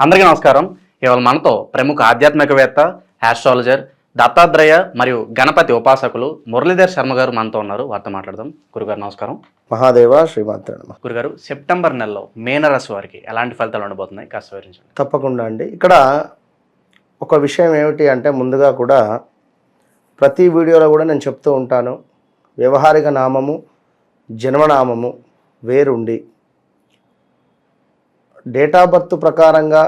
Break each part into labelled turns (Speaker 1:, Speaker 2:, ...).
Speaker 1: అందరికీ నమస్కారం. ఇవాళ మనతో ప్రముఖ ఆధ్యాత్మికవేత్త ఆస్ట్రాలజర్ దత్తాత్రేయ మరియు గణపతి ఉపాసకులు మురళీధర్ శర్మ గారు మనతో ఉన్నారు. వారితో మాట్లాడదాం. గురుగారు నమస్కారం.
Speaker 2: మహాదేవ శ్రీమాత్ర
Speaker 1: గురుగారు సెప్టెంబర్ నెలలో మేనరాశి వారికి ఎలాంటి ఫలితాలు ఉండబోతున్నాయి? కాస్త వివరించండి.
Speaker 2: తప్పకుండా అండి. ఇక్కడ ఒక విషయం ఏమిటి అంటే ముందుగా కూడా ప్రతి వీడియోలో కూడా నేను చెప్తూ ఉంటాను. వ్యవహారిక నామము జన్మనామము వేరుండి. డేట్ ఆఫ్ బర్త్ ప్రకారంగా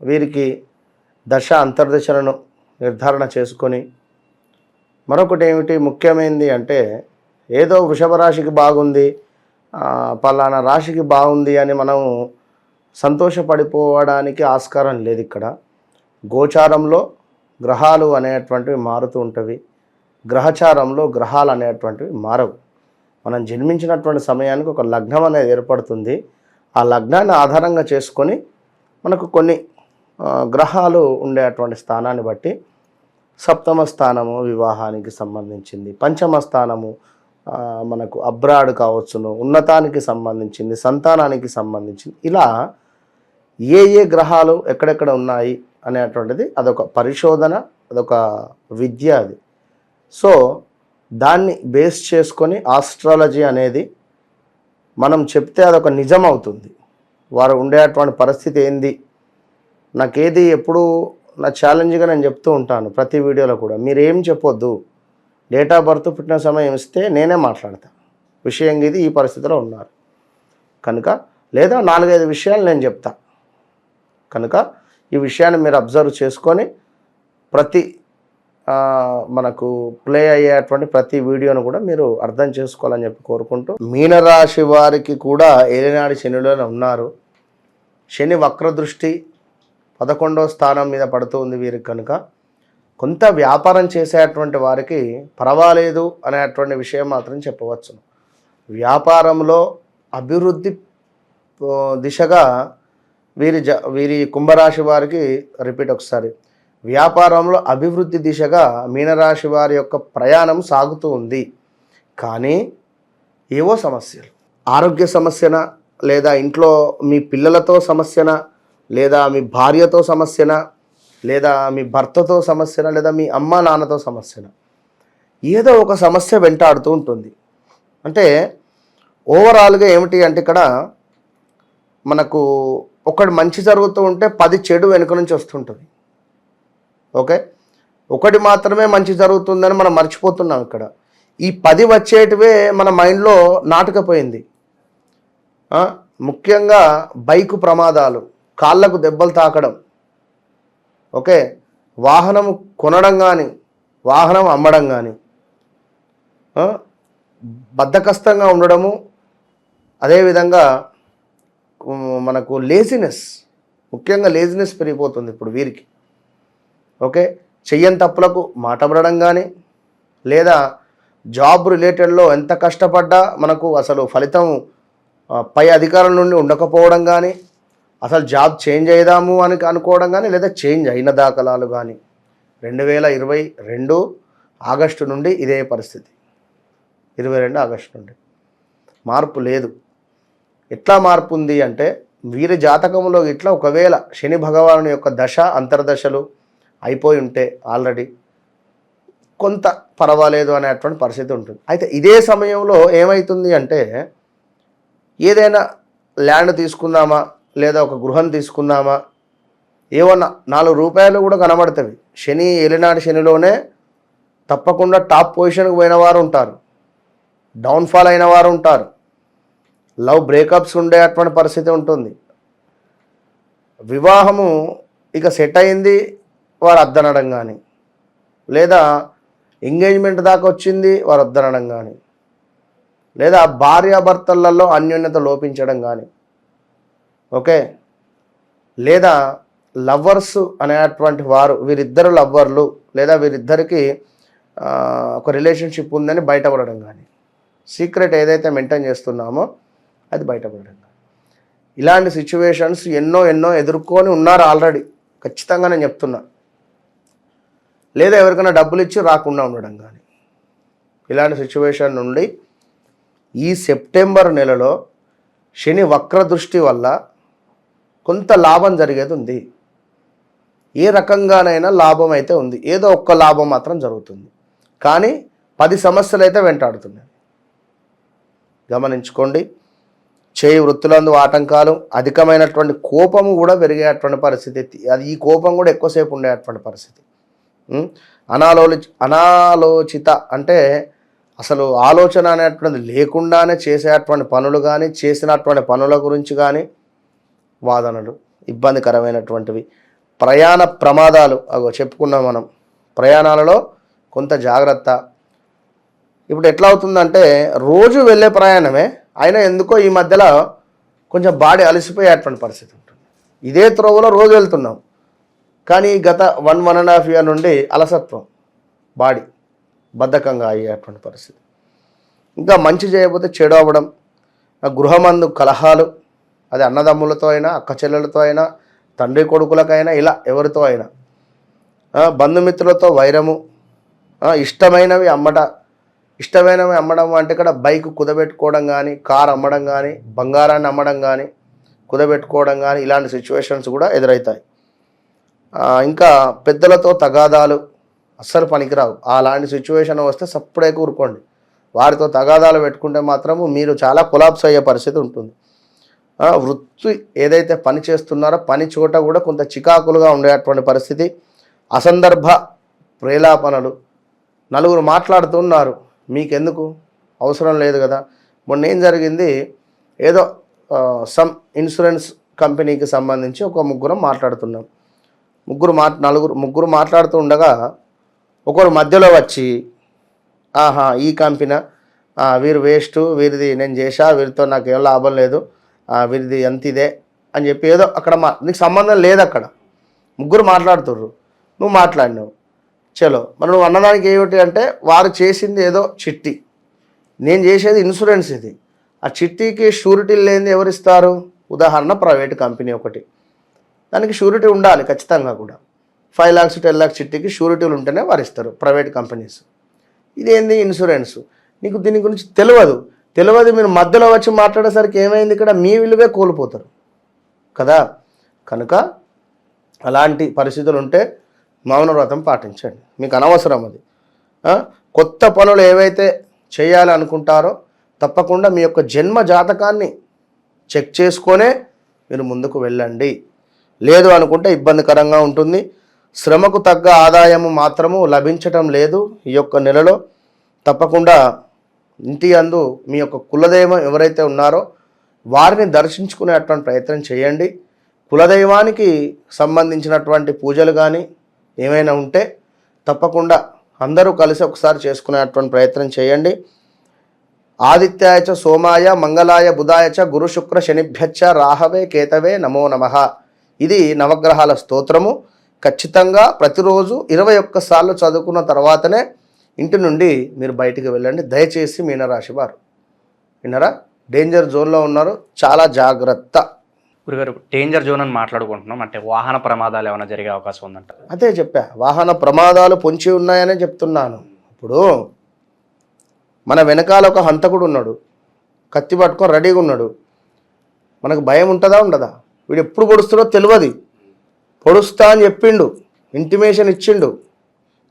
Speaker 2: వీరికి దశ అంతర్దశలను నిర్ధారణ చేసుకొని మరొకటి ఏమిటి ముఖ్యమైనది అంటే ఏదో వృషభ రాశికి బాగుంది పలానా రాశికి బాగుంది అని మనం సంతోషపడిపోవడానికి ఆస్కారం లేదు ఇక్కడ. గోచారంలో గ్రహాలు అనేటువంటివి మారుతూ ఉంటవి. గ్రహచారంలో గ్రహాలు అనేటువంటివి మారవు. మనం జన్మించినటువంటి సమయానికి ఒక లగ్నం అనేది ఏర్పడుతుంది. ఆ లగ్నాన్ని ఆధారంగా చేసుకొని మనకు కొన్ని గ్రహాలు ఉండేటువంటి స్థానాన్ని బట్టి సప్తమ స్థానము వివాహానికి సంబంధించింది పంచమ స్థానము మనకు అబ్రాడ్ కావచ్చును ఉన్నతానికి సంబంధించింది సంతానానికి సంబంధించింది. ఇలా ఏ ఏ గ్రహాలు ఎక్కడెక్కడ ఉన్నాయి అనేటువంటిది అదొక పరిశోధన అదొక విద్య అది. సో దాన్ని బేస్ చేసుకొని ఆస్ట్రాలజీ అనేది మనం చెప్తే అదొక నిజం అవుతుంది వారు ఉండేటువంటి పరిస్థితి ఏంది? నాకేది ఎప్పుడు నా ఛాలెంజ్గా నేను చెప్తూ ఉంటాను ప్రతి వీడియోలో కూడా. మీరు ఏం చెప్పొద్దు. డేట్ ఆఫ్ బర్త్ పుట్టిన సమయం ఇస్తే నేనే మాట్లాడతాను విషయం ఇది ఈ పరిస్థితిలో ఉన్నారు. కనుక లేదా నాలుగైదు విషయాలు నేను చెప్తా. కనుక ఈ విషయాన్ని మీరు అబ్జర్వ్ చేసుకొని ప్రతి మనకు ప్లే అయ్యేటువంటి ప్రతి వీడియోను కూడా మీరు అర్థం చేసుకోవాలని చెప్పి కోరుకుంటూ మీనరాశి వారికి కూడా ఏలినాడు శనిలోనే ఉన్నారు. శని వక్రదృష్టి పదకొండవ స్థానం మీద పడుతూ ఉంది వీరికి కనుక. కొంత వ్యాపారం చేసేటువంటి వారికి పర్వాలేదు అనేటువంటి విషయం మాత్రం చెప్పవచ్చు వ్యాపారంలో అభివృద్ధి దిశగా వీరి జ వీరి కుంభరాశి వారికి రిపీట్ ఒకసారి. వ్యాపారంలో అభివృద్ధి దిశగా మీనరాశి వారి యొక్క ప్రయాణం సాగుతూ ఉంది. కానీ ఏవో సమస్యలు. ఆరోగ్య సమస్యన? లేదా ఇంట్లో మీ పిల్లలతో సమస్యన? లేదా మీ భార్యతో సమస్యన? లేదా మీ భర్తతో సమస్యన? లేదా మీ అమ్మ నాన్నతో సమస్యన? ఏదో ఒక సమస్య వెంటాడుతూ ఉంటుంది. అంటే ఓవరాల్గా ఏమిటి అంటే ఇక్కడ మనకు ఒకటి మంచి జరుగుతూ ఉంటే పది చెడు వెనుక నుంచి వస్తుంటుంది. ఓకే? ఒకటి మాత్రమే మంచి జరుగుతుందని మనం మర్చిపోతున్నాం ఇక్కడ. ఈ పది వచ్చేటివే మన మైండ్లో నాటుకపోయింది. ముఖ్యంగా బైకు ప్రమాదాలు కాళ్ళకు దెబ్బలు తాకడం. ఓకే? వాహనం కొనడం కానీ వాహనం అమ్మడం కానీ బద్ధకస్తంగా ఉండడము అదేవిధంగా మనకు లేజినెస్ ముఖ్యంగా లేజినెస్ పెరిగిపోతుంది ఇప్పుడు వీరికి. ఓకే? చెయ్యని తప్పులకు మాటపడడం కానీ లేదా జాబ్ రిలేటెడ్లో ఎంత కష్టపడ్డా మనకు అసలు ఫలితం పై అధికారం నుండి ఉండకపోవడం కానీ అసలు జాబ్ చేంజ్ అయ్యాము అని అనుకోవడం కానీ లేదా చేంజ్ అయిన దాఖలాలు కానీ రెండు వేల ఇరవై రెండు ఆగస్టు నుండి ఇదే పరిస్థితి. ఇరవై రెండు ఆగస్టు నుండి. మార్పు లేదు. ఎట్లా మార్పు ఉంది అంటే వీరి జాతకంలో ఇట్లా ఒకవేళ శని భగవాను యొక్క దశ అంతర్దశలు అయిపోయి ఉంటే ఆల్రెడీ కొంత పర్వాలేదు అనేటువంటి పరిస్థితి ఉంటుంది. అయితే ఇదే సమయంలో ఏమవుతుంది అంటే ఏదైనా ల్యాండ్ తీసుకుందామా లేదా ఒక గృహం తీసుకుందామా ఏమన్నా నాలుగు రూపాయలు కూడా కనబడుతుంది శని ఏలినాటి శనిలోనే తప్పకుండా టాప్ పొజిషన్కి పోయిన వారు ఉంటారు. డౌన్ఫాల్ అయిన వారు ఉంటారు. లవ్ బ్రేకప్స్ ఉండే అటువంటి పరిస్థితి ఉంటుంది. వివాహము ఇక సెట్ అయింది. వారు అద్దనడం కానీ లేదా ఎంగేజ్మెంట్ దాకా వచ్చింది వారు వద్దనడం కానీ లేదా భార్యాభర్తలలో అన్యోన్యత లోపించడం కానీ ఓకే? లేదా లవ్వర్స్ అనేటువంటి వారు వీరిద్దరు లవ్వర్లు లేదా వీరిద్దరికి ఒక రిలేషన్షిప్ ఉందని బయటపడడం కానీ సీక్రెట్ ఏదైతే మెయింటైన్ చేస్తున్నామో అది బయటపడడం కానీ ఇలాంటి సిచ్యువేషన్స్ ఎన్నో ఎన్నో ఎదుర్కొని ఉన్నారు ఆల్రెడీ. ఖచ్చితంగా నేను చెప్తున్నా. లేదా ఎవరికైనా డబ్బులు ఇచ్చి రాకుండా ఉండడం కానీ. ఇలాంటి సిచ్యువేషన్ నుండి ఈ సెప్టెంబర్ నెలలో శని వక్ర దృష్టి వల్ల కొంత లాభం జరిగేది ఉంది. ఏ రకంగానైనా లాభం అయితే ఉంది. ఏదో ఒక్క లాభం మాత్రం జరుగుతుంది. కానీ పది సమస్యలు అయితే వెంటాడుతున్నాయి. గమనించుకోండి. చేయి వృత్తులందు ఆటంకాలు అధికమైనటువంటి కోపము కూడా పెరిగేటువంటి పరిస్థితి. అది ఈ కోపం కూడా ఎక్కువసేపు ఉండేటువంటి పరిస్థితి. ఉం? అనాలోచి అనాలోచిత అంటే అసలు ఆలోచన అనేటువంటిది లేకుండానే చేసేటువంటి పనులు కానీ చేసినటువంటి పనుల గురించి కానీ వాదనలు ఇబ్బందికరమైనటువంటివి. ప్రయాణ ప్రమాదాలు అగో చెప్పుకున్నాం మనం. ప్రయాణాలలో కొంత జాగ్రత్త. ఇప్పుడు ఎట్లా అవుతుందంటే రోజు వెళ్ళే ప్రయాణమే అయినా ఎందుకో ఈ మధ్యలో కొంచెం బాడీ అలసిపోయేటువంటి పరిస్థితి ఉంటుంది. ఇదే త్రోవలో రోజు వెళ్తున్నాం. కానీ గత one one and half year నుండి అలసత్వం బాడీ బద్ధకంగా అయ్యేటువంటి పరిస్థితి. ఇంకా మంచి చేయకపోతే చెడు అవ్వడం గృహమందు కలహాలు అది అన్నదమ్ములతో అయినా అక్క చెల్లెలతో అయినా తండ్రి కొడుకులకైనా ఇలా ఎవరితో అయినా బంధుమిత్రులతో వైరము ఇష్టమైనవి అమ్మట ఇష్టమైనవి అమ్మడం అంటే ఇక్కడ బైక్ కుదబెట్టుకోవడం కానీ కార్ అమ్మడం కానీ బంగారాన్ని అమ్మడం కానీ కుదబెట్టుకోవడం కానీ ఇలాంటి సిచ్యువేషన్స్ కూడా ఎదురవుతాయి ఇంకా పెద్దలతో తగాదాలు అస్సలు పనికిరావు. అలాంటి సిచ్యువేషన్ వస్తే సప్పుడే కూరుకోండి. వారితో తగాదాలు పెట్టుకుంటే మాత్రము మీరు చాలా కొలాప్స్ అయ్యే పరిస్థితి ఉంటుంది. వృత్తి ఏదైతే పని చేస్తున్నారో పని చోట కూడా కొంత చికాకులుగా ఉండేటువంటి పరిస్థితి. అసందర్భ ప్రేలాపనలు. నలుగురు మాట్లాడుతున్నారు. మీకెందుకు? అవసరం లేదు కదా. మొన్న ఏం జరిగింది? ఏదో సమ్ ఇన్సూరెన్స్ కంపెనీకి సంబంధించి ఒక ముగ్గురం మాట్లాడుతున్నాం. ముగ్గురు మా నలుగురు ముగ్గురు మాట్లాడుతూ ఉండగా ఒకరు మధ్యలో వచ్చి ఆహా ఈ కంపెనీ వీరు వేస్ట్ వీరిది నేను చేశా వీరితో నాకు ఏం లాభం లేదు వీరిది ఎంత ఇదే అని చెప్పి ఏదో అక్కడ మా నీకు సంబంధం లేదు అక్కడ. ముగ్గురు మాట్లాడుతుర్రు. నువ్వు మాట్లాడినావు. చలో మరి నువ్వు అన్నదానికి ఏమిటి అంటే వారు చేసింది ఏదో చిట్టి. నేను చేసేది ఇన్సూరెన్స్ ఇది. ఆ చిట్టీకి షూరిటీ లేనిది ఎవరు ఇస్తారు ఉదాహరణ ప్రైవేట్ కంపెనీ ఒకటి. దానికి షూరిటీ ఉండాలి ఖచ్చితంగా కూడా. ఫైవ్ ల్యాక్స్ టెన్ ల్యాక్స్ చిట్టీకి షూరిటీలు ఉంటేనే వారు ఇస్తారు ప్రైవేట్ కంపెనీస్. ఇదేంది ఇన్సూరెన్స్? నీకు దీని గురించి తెలియదు. తెలియదు మీరు మధ్యలో వచ్చి మాట్లాడేసరికి ఏమైంది ఇక్కడ? మీ విలువే కోల్పోతారు. కదా? కనుక అలాంటి పరిస్థితులు ఉంటే మౌన వ్రతం పాటించండి. మీకు అనవసరం అది. కొత్త పనులు ఏవైతే చేయాలి అనుకుంటారో తప్పకుండా మీ యొక్క జన్మ జాతకాన్ని చెక్ చేసుకొనే మీరు ముందుకు వెళ్ళండి. లేదు అనుకుంటే ఇబ్బందికరంగా ఉంటుంది. శ్రమకు తగ్గ ఆదాయము మాత్రము లభించటం లేదు ఈ యొక్క నెలలో. తప్పకుండా ఇంటి అందు మీ యొక్క కులదైవం ఎవరైతే ఉన్నారో వారిని దర్శించుకునేటువంటి ప్రయత్నం చేయండి. కులదైవానికి సంబంధించినటువంటి పూజలు కానీ ఏమైనా ఉంటే తప్పకుండా అందరూ కలిసి ఒకసారి చేసుకునేటువంటి ప్రయత్నం చేయండి. ఆదిత్యాయ సోమాయ మంగళాయ బుధాయ గురు శుక్ర శనిభ్యచ్చ రాహవే కేతవే నమో నమ. ఇది నవగ్రహాల స్తోత్రము. ఖచ్చితంగా ప్రతిరోజు ఇరవై ఒక్కసార్లు చదువుకున్న తర్వాతనే ఇంటి నుండి మీరు బయటికి వెళ్ళండి. దయచేసి మీనరాశి వారు. విన్నారా? డేంజర్ జోన్లో ఉన్నారు. చాలా జాగ్రత్త.
Speaker 1: గురుగారు డేంజర్ జోన్ అని మాట్లాడుకుంటున్నాం. అంటే వాహన ప్రమాదాలు ఏమైనా జరిగే అవకాశం ఉందంట.
Speaker 2: అదే చెప్పా. వాహన ప్రమాదాలు పొంచి ఉన్నాయనే చెప్తున్నాను. ఇప్పుడు మన వెనకాల ఒక హంతకుడు ఉన్నాడు. కత్తి పట్టుకొని రెడీగా ఉన్నాడు. మనకు భయం ఉంటుందా ఉండదా? వీడు ఎప్పుడు పొడుస్తాడో తెలియదు పొడుస్తా అని చెప్పిండు ఇంటిమేషన్ ఇచ్చిండు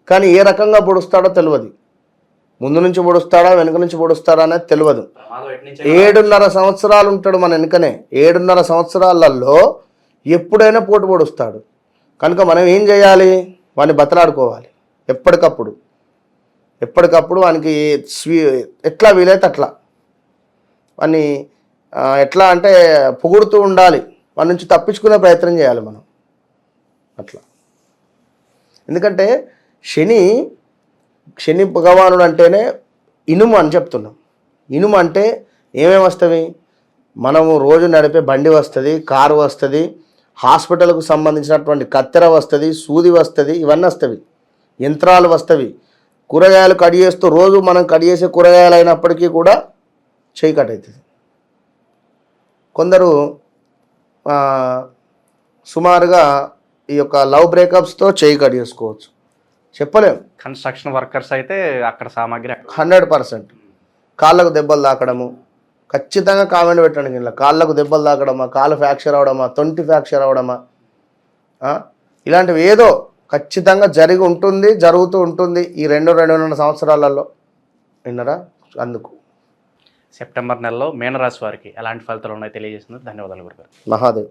Speaker 2: కానీ ఏ రకంగా పొడుస్తాడో తెలియదు ముందు నుంచి పొడుస్తాడా వెనుక నుంచి పొడుస్తాడా అనేది తెలియదు ఏడున్నర సంవత్సరాలు ఉంటాడు మన వెనుకనే. ఏడున్నర సంవత్సరాలలో ఎప్పుడైనా పోటు పొడుస్తాడు. కనుక మనం ఏం చేయాలి? వాడిని బతలాడుకోవాలి. ఎప్పటికప్పుడు. ఎప్పటికప్పుడు వానికి స్వీ ఎట్లా వీలైతే అట్లా. వాడిని ఎట్లా అంటే పొగుడుతూ ఉండాలి. మన నుంచి తప్పించుకునే ప్రయత్నం చేయాలి మనం. అట్లా. ఎందుకంటే శని శని భగవానుడు అంటేనే ఇనుము అని చెప్తున్నాం. ఇనుము అంటే ఏమేమి వస్తుంది మనము రోజు నడిపే బండి వస్తుంది కారు వస్తుంది హాస్పిటల్కు సంబంధించినటువంటి కత్తెర వస్తుంది సూది వస్తుంది ఇవన్నీ వస్తవి యంత్రాలు వస్తవి కూరగాయలు కట్ చేస్తూ రోజు మనం కట్ చేసే కూరగాయలు అయినప్పటికీ కూడా చేయి కట్ అవుతుంది కొందరు సుమారుగా ఈ యొక్క లవ్ బ్రేకప్స్తో చేయి కట్ చేసుకోవచ్చు. చెప్పలేం.
Speaker 1: కన్స్ట్రక్షన్ వర్కర్స్ అయితే అక్కడ సామాగ్రి
Speaker 2: హండ్రెడ్ పర్సెంట్. కాళ్ళకు దెబ్బలు తాకడము. ఖచ్చితంగా కామెంట్ పెట్టండి ఇలా కాళ్ళకు దెబ్బలు తాకడమా? కాళ్ళు ఫ్రాక్చర్ అవడమా? తొంటి ఫ్రాక్చర్ అవడమా? ఇలాంటివి ఏదో ఖచ్చితంగా జరిగి ఉంటుంది జరుగుతూ ఉంటుంది ఈ రెండు రెండున్నర సంవత్సరాలలో. విన్నరా? అందుకు.
Speaker 1: సెప్టెంబర్ నెలలో మీనరాశి వారికి ఎలాంటి ఫలితాలు ఉన్నాయో తెలియజేసింది ధన్యవాదాలు గురుగారు.
Speaker 2: మహాదేవ్.